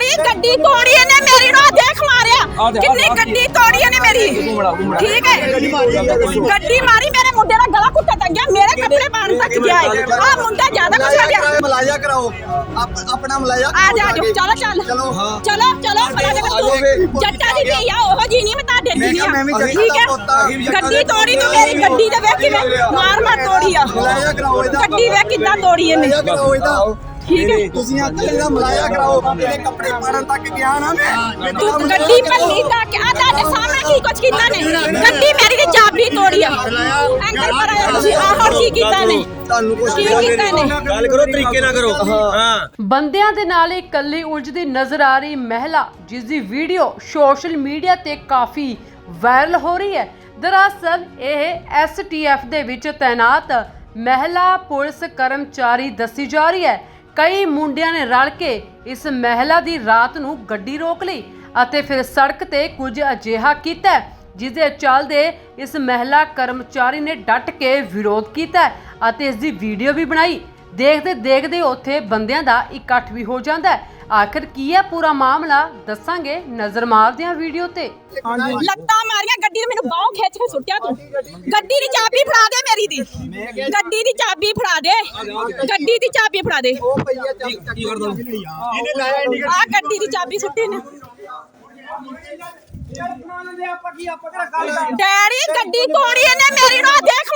Daddy ਗੱਡੀ ਤੋੜੀ ਇਹਨੇ ਮੇਰੀ ਨੂੰ ਆਹ ਦੇਖ ਮਾਰਿਆ। ਕਿੰਨੀ ਗੱਡੀ ਤੋੜੀ ਇਹਨੇ ਮੇਰੀ। ਠੀਕ ਹੈ? ਗੱਡੀ ਮਾਰੀ ਮੇਰੇ ਮੁੰਡੇ ਦਾ ਗਲਾ ਘੁੱਟਾ ਤੰਗਿਆ ਮੇਰੇ ਕੱਪੜੇ ਪਾਣ ਤੱਕ ਗਿਆ ਆ ਮੁੰਡਾ ਜ਼ਿਆਦਾ ਕੁਛ ਹੋ ਗਿਆ। ਮਲਾਇਆ ਕਰਾਓ। ਆਪ- ਆਪਣਾ ਮਲਾਇਆ ਆ ਜਾ ਜੋ ਚਲੋ ਚੱਲ। ਚਲੋ। ਚਲੋ ਜੱਟਾਂ ਦੀ ਧੀ ਆ ਉਹ ਜੀ ਨਹੀਂ ਮੈਂ ਤੁਹਾਡੇ ਦੀ ਕਿਹਾ ਮੈਂ ਵੀ ਆ ਜੱਟਾਂ ਠੀਕ ਦਾ ਹੈ? ਪੋਤਾ। ਗੱਡੀ ਤੋੜੀ ਤੂੰ ਮੇਰੀ ਗੱਡੀ ਦੇ ਵੇਖ ਕਿਵੇਂ ਮਾਰ ਮਾਰ ਤੋੜੀ ਆ। ਮਲਾਇਆ ਕਰਾਓ ਇਹਦਾ। ਗੱਡੀ ਵੇਖ ਕਿੱਦਾਂ ਤੋੜੀ ਇਹਨੇ। ਮਲਾਇਆ ਕਰਾਓ ਇਹਦਾ। ਠੀਕ ਹੈ? ਤੁਸੀਂ ਅੰਕਲ ਇਹਦਾ ਮਲਾਇਆ ਕਰਾਓ ਇਹਦੇ ਕੱਪੜੇ ਪਾੜਨ ਤੱਕ ਗਿਆ ਨਾ ਮੈਂ। ਤੂੰ ਗੱਡੀ ਭੰਨੀ ਤਾਂ ਕਿ ਆ ਤੁਹਾਡੇ ਸਾਹਮਣੇ ਕੀ ਕੁਛ ਕੀਤਾ ਨੇ? ਗੱਡੀ ਮੇਰੀ ਦੀ ਚਾਬੀ ਤੋੜੀ ਆ। ਅੰਕਲ ਪਰ ਆਇਆ ਤੁਸੀਂ ਆਹ ਹੋਰ ਕੀ ਕੀਤਾ ਨੇ? ਤੁਹਾਨੂੰ ਕੁਝ ਕੀ ਕੀਤਾ ਨੇ? ਗੱਲ ਕਰੋ ਤਰੀਕੇ ਨਾਲ ਕਰੋ। ਹਾਂ। ਬੰਦਿਆਂ ਦੇ ਨਾਲ ਇਕੱਲੀ ਉਲਝਦੀ ਨਜ਼ਰ ਆ ਰਹੀ ਮਹਿਲਾ ਜਿਸ ਦੀ ਵੀਡੀਓ ਸੋਸ਼ਲ ਮੀਡੀਆ ਤੇ ਕਾਫੀ ਵਾਇਰਲ ਹੋ ਰਹੀ ਹੈ। ਦਰਅਸਲ ਇਹ ਐਸਟੀਐਫ ਦੇ ਵਿੱਚ ਤਾਇਨਾਤ ਮਹਿਲਾ ਪੁਲਿਸ ਕਰਮਚਾਰੀ ਦੱਸੀ ਜਾ ਰਹੀ ਹੈ। ਕਈ ਮੁੰਡਿਆਂ ਨੇ ਰਲ ਕੇ ਇਸ ਮਹਿਲਾ ਦੀ ਰਾਤ ਨੂੰ ਗੱਡੀ ਰੋਕ ਲਈ ਅਤੇ ਫਿਰ ਸੜਕ ਤੇ ਕੁਝ ਅਜਿਹਾ ਕੀਤਾ ਹੈ, ਜਿਸ ਦੇ ਚੱਲਦੇ ਇਸ ਮਹਿਲਾ ਕਰਮਚਾਰੀ ਨੇ ਡਟ ਕੇ ਵਿਰੋਧ ਕੀਤਾ ਅਤੇ ਇਸ ਦੀ ਵੀਡੀਓ ਵੀ ਬਣਾਈ। ਦੇਖਦੇ ਦੇਖਦੇ ਉੱਥੇ ਬੰਦਿਆਂ ਦਾ ਇਕੱਠ ਵੀ ਹੋ ਜਾਂਦਾ ਹੈ। ਆਖਿਰ ਕੀ ਹੈ ਪੂਰਾ ਮਾਮਲਾ? ਦੱਸਾਂਗੇ ਨਜ਼ਰ ਮਾਰਦੇ ਹਾਂ ਵੀਡੀਓ ਤੇ। ਲੱਤਾਂ ਮਾਰੀਆਂ ਗੱਡੀ ਨੇ ਮੈਨੂੰ ਬਾਹੋਂ ਖਿੱਚ ਕੇ ਸੁੱਟਿਆ ਤੂੰ। ਗੱਡੀ ਦੀ ਚਾਬੀ ਫੜਾ ਦੇ ਮੇਰੀ ਦੀ। ਗੱਡੀ ਦੀ ਚਾਬੀ ਫੜਾ ਦੇ। ਗੱਡੀ ਦੀ ਚਾਬੀ ਫੜਾ ਦੇ। ਉਹ ਪਈਆ ਚੱਲ ਕੀ ਕਰਦਾ? ਆ। ਗੱਡੀ। ਦੀ ਚਾਬੀ ਸੁੱਟੀ ਨੇ। ਡੈਡੀ ਗੱਡੀ ਤੋੜੀ ਇਹਨੇ ਮੇਰੀ ਨੂੰ ਆਹ ਦੇਖ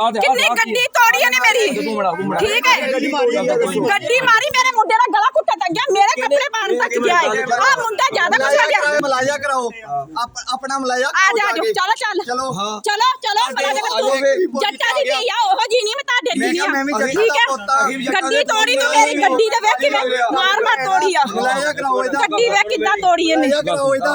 ਕਿੰਨੀ ਗੱਡੀ ਤੋੜੀ ਇਹਨੇ ਮੇਰੀ? ਠੀਕ ਹੈ? ਗੱਡੀ ਮਾਰੀ ਮੇਰੇ। ਮੁੰਡੇ ਦਾ ਗਲਾ ਘੁੱਟਾ ਤੰਗਿਆ ਮੇਰੇ ਕੱਪੜੇ ਪਾਣ ਤੱਕ ਗਿਆ ਆ ਮੁੰਡਾ ਜ਼ਿਆਦਾ ਕੁਛ ਹੋ ਗਿਆ। ਮਲਾਇਆ ਕਰਾਓ। ਆਪ- ਆਪਣਾ ਮਲਾਇਆ ਆ ਜਾ ਜੋ ਚਲੋ ਚੱਲ। ਚਲੋ। ਚਲੋ ਚਲੋ ਜੱਟਾਂ ਦੀ ਧੀ ਆ ਉਹ ਜੀ ਨਹੀਂ ਮੈਂ ਤੁਹਾਡੇ ਦੀ ਆ। ਮੈਂ ਵੀ ਜੱਟਾਂ ਠੀਕ ਦਾ ਹੈ? ਪੋਤਾ। ਗੱਡੀ ਤੋੜੀ ਤੂੰ ਮੇਰੀ ਗੱਡੀ ਦੇ ਵੇਖ ਕਿਵੇਂ ਮਾਰ ਮਾਰ ਤੋੜੀ ਆ। ਮਲਾਇਆ ਕਰਾਓ ਇਹਦਾ। ਗੱਡੀ ਵੇਖ ਕਿੱਦਾਂ ਤੋੜੀ ਇਹਨੇ। ਮਲਾਇਆ ਕਰਾਓ ਇਹਦਾ।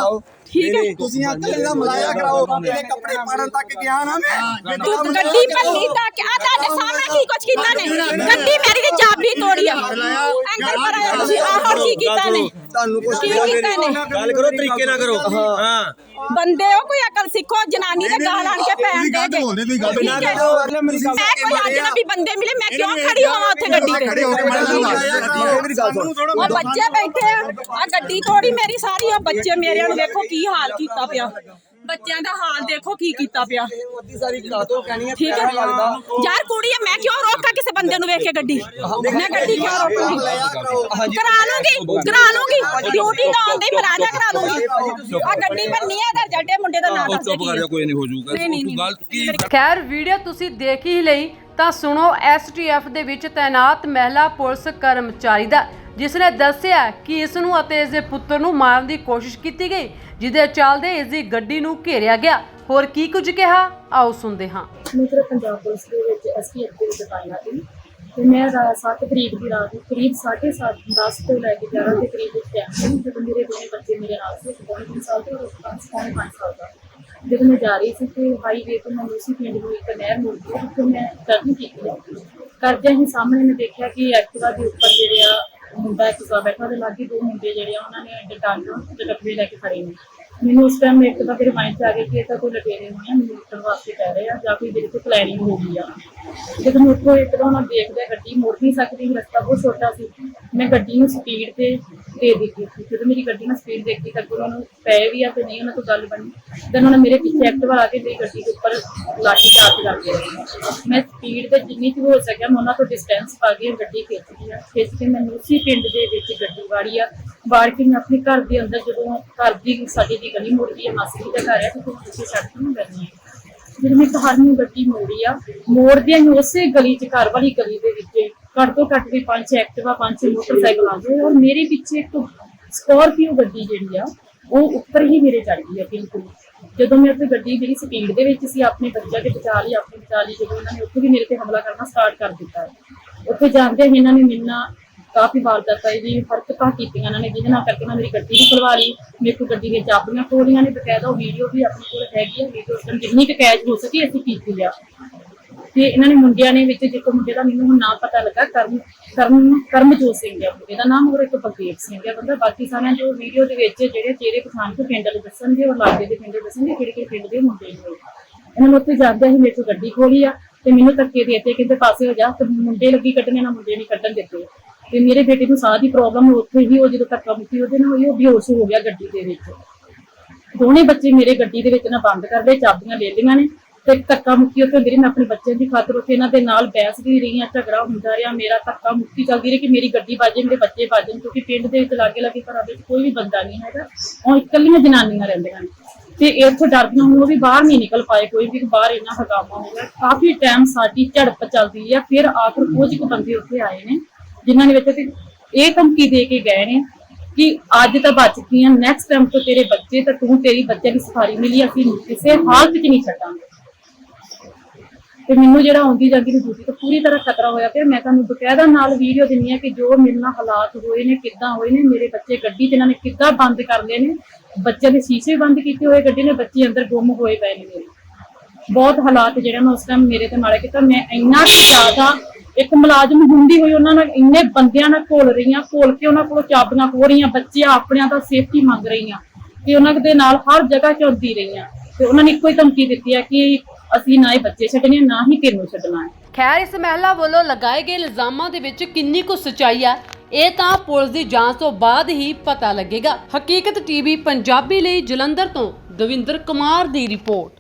ਠੀਕ ਹੈ? ਤੁਸੀਂ ਅੰਕਲ ਇਹਦਾ ਮਲਾਇਆ ਕਰਾਓ ਇਹਦੇ ਕੱਪੜੇ ਪਾੜਨ ਤੱਕ ਗਿਆ ਨਾ ਮੈਂ। ਤੂੰ ਗੱਡੀ ਭੰਨੀ ਤਾਂ ਕਿ ਆ ਤੁਹਾਡੇ ਸਾਹਮਣੇ ਕੀ ਕੁਛ ਕੀਤਾ ਨੇ? ਗੱਡੀ ਮੇਰੀ ਦੀ ਚਾਬੀ ਤੋੜੀ ਆ। ਅੰਕਲ ਪਰ ਆਇਆ ਤੁਸੀਂ ਆਹ ਹੋਰ ਕੀ ਕੀਤਾ ਨੇ? ਤੁਹਾਨੂੰ ਕੁਝ ਕੀ ਕੀਤਾ ਨੇ ਗੱਲ ਕਰੋ ਤਰੀਕੇ ਨਾਲ ਕਰੋ। ਹਾਂ। ਬੰਦੇ ਹੋ ਕੋਈ ਅਕਲ ਸਿੱਖੋ ਜਨਾਨੀ ਦੇ ਗਾਲ ਆਣ ਕੇ ਪੈਣ ਦੇ ਜੇ। ਠੀਕ ਹੈ। ਮੈਂ ਕੋਈ ਅਜਨਬੀ ਬੰਦੇ ਮਿਲੇ ਮੈਂ ਕਿਉਂ ਖੜੀ ਹੋਵਾਂ ਉੱਥੇ ਗੱਡੀ ਤੇ? ਮੇਰੀ ਗੱਲ ਸੁਣ। ਉਹ ਬੱਚੇ ਬੈਠੇ ਆ। ਆਹ ਗੱਡੀ ਥੋੜੀ ਮੇਰੀ ਸਾਰੀ ਉਹ ਬੱਚੇ ਮੇਰਿਆਂ ਨੂੰ ਵੇਖੋ ਕੀ ਹਾਲ ਕੀਤਾ ਪਿਆ। ਬੱਚਿਆਂ ਦਾ ਹਾਲ ਦੇਖੋ ਕੀ ਕੀਤਾ ਪਿਆ। ਅੱਧੀ ਸਾਰੀ ਕਾਤੋਂ ਕਹਿਣੀ ਹੈ ਠੀਕ ਹੈ। ਯਾਰ ਕੁੜੀ ਹੈ ਮੈਂ ਕਿਉਂ ਰੋਕਾਂ ਕਿਸੇ ਬੰਦੇ ਨੂੰ ਵੇਖ ਕੇ ਗੱਡੀ? ਮੈਂ ਗੱਡੀ ਕਿਉਂ ਰੋਕੂਗੀ ਕਰਾ ਲੂੰਗੀ ਕਰਾ ਲੂੰਗੀ। ਡਿਊਟੀ ਤਾਂ ਆਉਂਦੀ ਮਰਾਜਾ ਕਰਾ ਲੂੰਗੀ। ਆ ਗੱਡੀ ਭੰਨੀ ਹੈ ਇਧਰ ਜੱਡੇ ਮੁੰਡੇ ਦਾ ਨਾਮ ਦੱਸ ਦੇ ਕੀ ਹੈ। ਕੋਈ ਨਹੀਂ ਹੋ ਜਾਊਗਾ। ਨਹੀਂ, ਨਹੀਂ, ਤੂੰ ਗੱਲ ਕੀ ਖੈਰ ਵੀਡੀਓ ਤੁਸੀਂ ਦੇਖ ਹੀ ਲਈ ਤਾਂ ਸੁਣੋ ਐਸਟੀਐਫ ਦੇ ਵਿੱਚ ਤਾਇਨਾਤ ਮਹਿਲਾ ਪੁਲਿਸ ਕਰਮਚਾਰੀ ਦਾ। ਜਿਸ ਨੇ ਦੱਸਿਆ ਕਿ ਇਸ ਨੂੰ ਅਤੇ ਇਸ ਦੇ ਪੁੱਤਰ ਨੂੰ ਮਾਰਨ ਦੀ ਕੋਸ਼ਿਸ਼ ਕੀਤੀ ਗਈ ਜਿਹਦੇ ਚੱਲਦੇ ਇਸ ਦੀ ਗੱਡੀ ਨੂੰ ਘੇਰਿਆ ਗਿਆ। ਹੋਰ ਕੀ ਕੁਝ ਕਿਹਾ? ਆਓ ਸੁਣਦੇ ਹਾਂ। ਮਿੱਤਰ ਪੰਜਾਬ ਪੁਲਿਸ ਦੇ ਵਿੱਚ ਐਸਪੀਐਫ ਦੇ ਵਿੱਚ ਤਾਇਨਾਤ ਸੀ। ਤੇ ਮੈਂ 7 ਤਰੀਕ ਦੀ ਰਾਤ ਨੂੰ ਕਰੀਬ 7:30 10 ਤੋਂ ਲੈ ਕੇ 11 ਦੇ ਕਰੀਬ ਵਿੱਚ ਜਦੋਂ ਮੇਰੇ ਦੋਨੇ ਬੱਚੇ ਮੇਰੇ ਨਾਲ ਸੀ, ਇੱਕ ਪੌਣੇ ਤਿੰਨ ਸਾਲ ਦਾ ਔਰ ਇੱਕ ਪੰਜ ਸਾਲ ਦਾ। ਜਦੋਂ ਮੈਂ ਜਾ ਰਹੀ ਸੀ ਤੇ ਹਾਈਵੇ ਤੋਂ ਮੈਂ ਉਸੇ ਪਿੰਡ ਨੂੰ ਇੱਕ ਨਹਿਰ ਮੁੜਦੀ ਹੈ ਜਿੱਥੇ ਮੈਂ ਟਰਨ ਕੀਤੀ। ਕਰਦਿਆਂ ਹੀ ਸਾਹਮਣੇ ਮੈਂ ਦੇਖਿਆ ਕਿ ਐਕਟਿਵਾ ਦੇ ਉੱਪਰ ਜਿਹੜੇ ਆ ਮੁੰਡਾ ਇੱਕ ਸਵਾ ਬੈਠਾ ਦੇ ਲਾਗੇ ਦੋ ਮੁੰਡੇ ਜਿਹੜੇ ਆ, ਉਹਨਾਂ ਨੇ ਡੰਡਾ ਤੇ ਡੱਬੇ ਲੈ ਕੇ ਖੜੇ ਨੇ। ਮੈਨੂੰ ਉਸ ਟਾਈਮ ਇੱਕ ਤਾਂ ਫਿਰ ਮਾਈਂਡ 'ਚ ਆ ਗਿਆ ਕਿ ਇਹ ਤਾਂ ਕੋਈ ਲਟੇਰੇ ਹੋਣੇ ਆ, ਮੈਨੂੰ ਲੁੱਟਣ ਵਾਸਤੇ ਕਹਿ ਰਹੇ ਆ ਜਾਂ ਕੋਈ ਜਿਹੜੀ ਕੋਈ ਪਲੈਨਿੰਗ ਹੋ ਗਈ ਆ। ਜਦੋਂ ਮੈਂ ਉੱਥੋਂ ਇੱਕਦਮ ਨਾਲ ਦੇਖਦਾ ਗੱਡੀ ਮੁੜ ਨਹੀਂ ਸਕਦੀ, ਰਸਤਾ ਬਹੁਤ ਛੋਟਾ ਸੀ। ਮੈਂ ਗੱਡੀ ਨੂੰ ਸਪੀਡ ਤੇ ਦੇ ਦਿੱਤੀ ਸੀ ਜਦੋਂ ਮੇਰੀ ਗੱਡੀ ਨਾਲ ਸਪੀਡ ਦੇਖੀ ਤਾਂ ਉਹਨਾਂ ਨੂੰ ਪਏ ਵੀ ਆ ਤੇ ਨਹੀਂ, ਉਹਨਾਂ ਤੋਂ ਗੱਲ ਬਣੀ। Then ਉਹਨਾਂ ਮੇਰੇ ਪਿੱਛੇ ਐਕਟਿਵਾ ਆ ਕੇ ਮੇਰੀ ਗੱਡੀ ਦੇ ਉੱਪਰ ਲਾਠੀ ਚਾਰਜ ਕਰਦੇ ਰਹੇ ਮੈਂ ਸਪੀਡ ਤੇ ਜਿੰਨੀ ਕੁ ਹੋ ਸਕਿਆ, ਮੈਂ ਉਹਨਾਂ ਤੋਂ ਡਿਸਟੈਂਸ ਪਾ ਕੇ ਗੱਡੀ ਖਿੱਚੀ ਆ। ਖਿੱਚ ਕੇ ਮੈਨੂੰ ਉਸੇ ਪਿੰਡ ਦੇ ਵਿੱਚ ਗੱਡੀ ਵਾੜੀ ਆ। ਵਾੜ ਕੇ ਮੈਂ ਆਪਣੇ ਘਰ ਦੇ ਅੰਦਰ ਜਦੋਂ ਘਰ ਦੀ ਸਾਡੀ ਦੀ ਗਲੀ ਮੁੜਦੀ ਹੈ ਮਾਸੀ ਜੀ ਦਾ ਘਰ ਹੈ ਤੇ ਤੁਸੀਂ ਸੜਕ ਨੂੰ ਕਰਨੀ ਹੈ ਜਦੋਂ ਮੈਂ ਘਰ ਨੂੰ ਗੱਡੀ ਮੋੜੀ ਆ, ਮੋੜਦਿਆਂ ਹੀ ਉਸੇ ਗਲੀ 'ਚ, ਘਰ ਵਾਲੀ ਗਲੀ ਦੇ ਵਿੱਚ ਘੱਟ ਤੋਂ ਘੱਟ ਵੀ ਪੰਜ ਐਕਟਿਵਾ, ਪੰਜ ਮੋਟਰਸਾਈਕਲ ਆ ਗਏ ਔਰ ਮੇਰੇ ਪਿੱਛੇ ਇੱਕ ਸਕਾਰਪੀਓ ਗੱਡੀ ਜਿਹੜੀ ਆ, ਉਹ ਉੱਪਰ ਹੀ ਮੇਰੇ ਚੜ ਗਈ ਆ ਬਿਲਕੁਲ। ਜਦੋਂ ਮੈਂ ਉੱਥੇ ਗੱਡੀ ਜਿਹੜੀ ਸਪੀਡ ਦੇ ਵਿੱਚ ਸੀ, ਆਪਣੇ ਬੱਚਾ ਦੇ ਬਚਾ ਲਈ, ਆਪਣੇ ਬਚਾ ਲਈ, ਜਦੋਂ ਉਹਨਾਂ ਨੇ ਉੱਥੇ ਵੀ ਮੇਰੇ ਤੇ ਹਮਲਾ ਕਰਨਾ ਸਟਾਰਟ ਕਰ ਦਿੱਤਾ। ਉੱਥੇ ਜਾਂਦੇ ਹੀ ਇਹਨਾਂ ਨੇ ਮਿਲਣਾ ਕਾਫੀ ਵਾਰਦਾਤਾਂ ਦੀ ਹਰਕਤਾਂ ਕੀਤੀਆਂ ਇਹਨਾਂ ਨੇ, ਜਿਹਦੇ ਨਾਲ ਕਰਕੇ ਨਾ ਮੇਰੀ ਗੱਡੀ ਵੀ ਖਲਵਾ ਲਈ। ਮੇਰੇ ਕੋਲ ਗੱਡੀ ਦੀਆਂ ਚਾਬੀਆਂ ਖੋਲੀਆਂ ਨੇ ਬਕਾਇਦਾ, ਉਹ ਵੀਡੀਓ ਵੀ ਆਪਣੇ ਕੋਲ ਹੈਗੀ ਆ ਵੀਡੀਓ ਜਿੰਨੀ ਕੁ ਕੈਚ ਹੋ ਸਕੀ ਅਸੀਂ ਕੀਤੀ ਆ। ਤੇ ਇਹਨਾਂ ਨੇ ਮੁੰਡਿਆਂ ਨੇ ਵਿੱਚ ਇੱਕ ਮੁੰਡੇ ਦਾ ਮੈਨੂੰ ਹੁਣ ਨਾਮ ਪਤਾ ਲੱਗਾ, ਕਰਮ ਕਰਮ, ਕਰਮਜੋਤ ਸਿੰਘ ਹੈ ਮੁੰਡੇ ਦਾ ਨਾਮ ਹੋਰ ਇੱਕ ਬਲਦੇਵ ਸਿੰਘ ਹੈ ਬੰਦਾ। ਬਾਕੀ ਸਾਰਿਆਂ ਜੋ ਵੀਡੀਓ ਦੇ ਵਿੱਚ ਜਿਹੜੇ ਚਿਹਰੇ ਪਛਾਣ ਕੇ ਪਿੰਡ ਵਾਲੇ ਦੱਸਣਗੇ ਔਰ ਲਾਗੇ ਦੇ ਪਿੰਡ ਦੱਸਣਗੇ ਕਿਹੜੇ ਕਿਹੜੇ ਪਿੰਡ ਦੇ ਮੁੰਡੇ ਨੇ ਇਹਨਾਂ ਨੂੰ ਉੱਥੇ ਜਾਂਦੇ ਹੀ ਮੇਰੇ ਤੋਂ ਗੱਡੀ ਖੋਲੀ ਆ ਤੇ ਮੈਨੂੰ ਧੱਕੇ ਦੇ ਦਿੱਤੇ ਕਹਿੰਦੇ ਪਾਸੇ ਹੋ ਜਾ, ਤੇ ਮੁੰਡੇ ਲੱਗੀ ਕੱਢਣੇ ਨਾ ਮੁੰਡੇ ਨਹੀਂ ਕੱਢਣ ਦਿੱਤੇ। ਤੇ ਮੇਰੇ ਬੇਟੇ ਨੂੰ ਸਾਹ ਦੀ ਪ੍ਰੋਬਲਮ ਉੱਥੇ ਹੀ ਉਹ ਜਦੋਂ ਧੱਕਾ ਮੁੱਕੀ ਉਹਦੇ ਨਾਲ ਉਹ ਬੇਹੋਸ਼ ਹੋ ਗਿਆ ਗੱਡੀ ਦੇ ਵਿੱਚ। ਦੋਨੇ ਬੱਚੇ ਮੇਰੇ ਗੱਡੀ ਦੇ ਵਿੱਚ ਨਾ ਬੰਦ ਕਰਦੇ ਚਾਬੀਆਂ ਲੈ ਲਈਆਂ ਨੇ। ਤੇ ਧੱਕਾ ਮੁੱਕੀ ਉੱਥੇ ਮੇਰੇ ਮੈਂ ਆਪਣੇ ਬੱਚਿਆਂ ਦੀ ਖਾਤਰ ਉੱਥੇ ਇਹਨਾਂ ਦੇ ਨਾਲ ਬਹਿਸ ਵੀ ਰਹੀ ਆ ਝਗੜਾ ਹੁੰਦਾ ਰਿਹਾ, ਮੇਰਾ ਧੱਕਾ ਮੁੱਕੀ ਚੱਲਦੀ ਰਹੀ ਕਿ ਮੇਰੀ ਗੱਡੀ ਵੱਜੇ ਮੇਰੇ ਬੱਚੇ ਬਾਜਣ ਕਿਉਂਕਿ ਪਿੰਡ ਦੇ ਵਿੱਚ ਲਾਗੇ ਲਾਗੇ ਘਰਾਂ ਵਿੱਚ ਕੋਈ ਵੀ ਬੰਦਾ ਨਹੀਂ ਹੈਗਾ। ਉਹ ਇਕੱਲੀਆਂ ਜਨਾਨੀਆਂ ਰਹਿੰਦੀਆਂ ਨੇ। ਤੇ ਇੱਥੋਂ ਡਰਦੀਆਂ ਹੁਣ ਉਹ ਵੀ ਬਾਹਰ ਨਹੀਂ ਨਿਕਲ ਪਾਏ ਕੋਈ ਵੀ, ਬਾਹਰ ਇੰਨਾ ਹਗਾਮਾ ਹੋ ਗਿਆ। ਕਾਫੀ ਟਾਈਮ ਸਾਡੀ ਝੜਪ ਚੱਲਦੀ ਆ ਫਿਰ ਆਖਰ ਕੁਝ ਕੁ ਬੰਦੇ ਉੱਥੇ ਆਏ ਨੇ, ਜਿਨ੍ਹਾਂ ਨੇ ਵਿੱਚ ਤੇ ਇਹ ਧਮਕੀ ਦੇ ਕੇ ਗਏ ਨੇ ਕਿ ਅੱਜ ਤਾਂ ਬਚ ਗਈਆਂ ਨੈਕਸਟ ਟਾਈਮ ਤੋਂ ਤੇਰੇ ਬੱਚੇ ਤਾਂ ਤੂੰ ਤੇਰੀ ਬੱਚਿਆਂ ਦੀ ਸਫਾਰੀ ਮਿਲੀ, ਅਸੀਂ ਕਿਸੇ ਹਾਲਤ 'ਚ ਨਹੀਂ ਛੱਡਾਂਗੇ। ਤੇ ਮੈਨੂੰ ਜਿਹੜਾ ਆਉਂਦੀ ਜਾਂਦੀ ਨੂੰ ਡਿਊਟੀ ਤੋਂ ਪੂਰੀ ਤਰ੍ਹਾਂ ਖਤਰਾ ਹੋਇਆ ਪਿਆ। ਮੈਂ ਤੁਹਾਨੂੰ ਬਕਾਇਦਾ ਨਾਲ ਵੀਡੀਓ ਦਿੰਨੀ ਆ ਕਿ ਜੋ ਮੇਰੇ ਨਾਲ ਹਾਲਾਤ ਹੋਏ ਨੇ, ਕਿੱਦਾਂ ਹੋਏ ਨੇ, ਮੇਰੇ ਬੱਚੇ ਗੱਡੀ 'ਚ ਇਹਨਾਂ ਨੇ ਕਿੱਦਾਂ ਬੰਦ ਕਰ ਲਏ ਨੇ। ਬੱਚਿਆਂ ਦੇ ਸ਼ੀਸ਼ੇ ਬੰਦ ਕੀਤੇ ਹੋਏ, ਗੱਡੀ ਨੇ ਬੱਚੇ ਅੰਦਰ ਗੁੰਮ ਹੋਏ ਪਏ ਨੇ ਮੇਰੇ। ਬਹੁਤ ਹਾਲਾਤ ਜਿਹੜੇ ਮੈਂ ਉਸ ਟਾਈਮ ਮੇਰੇ ਤੇ ਮਾੜੇ ਕੀਤਾ। ਮੈਂ ਇੰਨਾ ਕੁ ਜ਼ਿਆਦਾ ਇੱਕ ਮੁਲਾਜ਼ਮ ਹੁੰਦੀ ਹੋਈ ਉਹਨਾਂ ਨਾਲ ਇੰਨੇ ਬੰਦਿਆਂ ਨਾਲ ਘੋਲ ਰਹੀਆਂ, ਘੋਲ ਕੇ ਉਹਨਾਂ ਕੋਲੋਂ ਚਾਬੀਆਂ ਖੋ ਰਹੀਆਂ ਬੱਚਿਆਂ ਆਪਣਿਆਂ ਦਾ ਸੇਫਟੀ ਮੰਗ ਰਹੀਆਂ। ਤੇ ਉਹਨਾਂ ਦੇ ਨਾਲ ਹਰ ਜਗ੍ਹਾ ਚੌਂਦੀ ਰਹੀਆਂ। ਤੇ ਉਹਨਾਂ ਨੇ ਇੱਕੋ ਹੀ ਧਮਕੀ ਦਿੱਤੀ ਹੈ ਕਿ ਅਸੀਂ ਨਾ ਹੀ ਬੱਚੇ ਛੱਡਣੇ, ਨਾ ਹੀ ਤੈਨੂੰ ਛੱਡਣਾ ਖੈਰ, ਇਸ ਮਹਿਲਾ ਵੱਲੋਂ ਲਗਾਏ ਗਏ ਇਲਜ਼ਾਮਾਂ ਦੇ ਵਿੱਚ ਕਿੰਨੀ ਕੁ ਸੱਚਾਈ ਹੈ, ਇਹ ਤਾਂ ਪੁਲਿਸ ਦੀ ਜਾਂਚ ਤੋਂ ਬਾਅਦ ਹੀ ਪਤਾ ਲੱਗੇਗਾ। ਹਕੀਕਤ ਟੀਵੀ ਪੰਜਾਬੀ ਲਈ ਜਲੰਧਰ ਤੋਂ ਦਵਿੰਦਰ ਕੁਮਾਰ ਦੀ ਰਿਪੋਰਟ।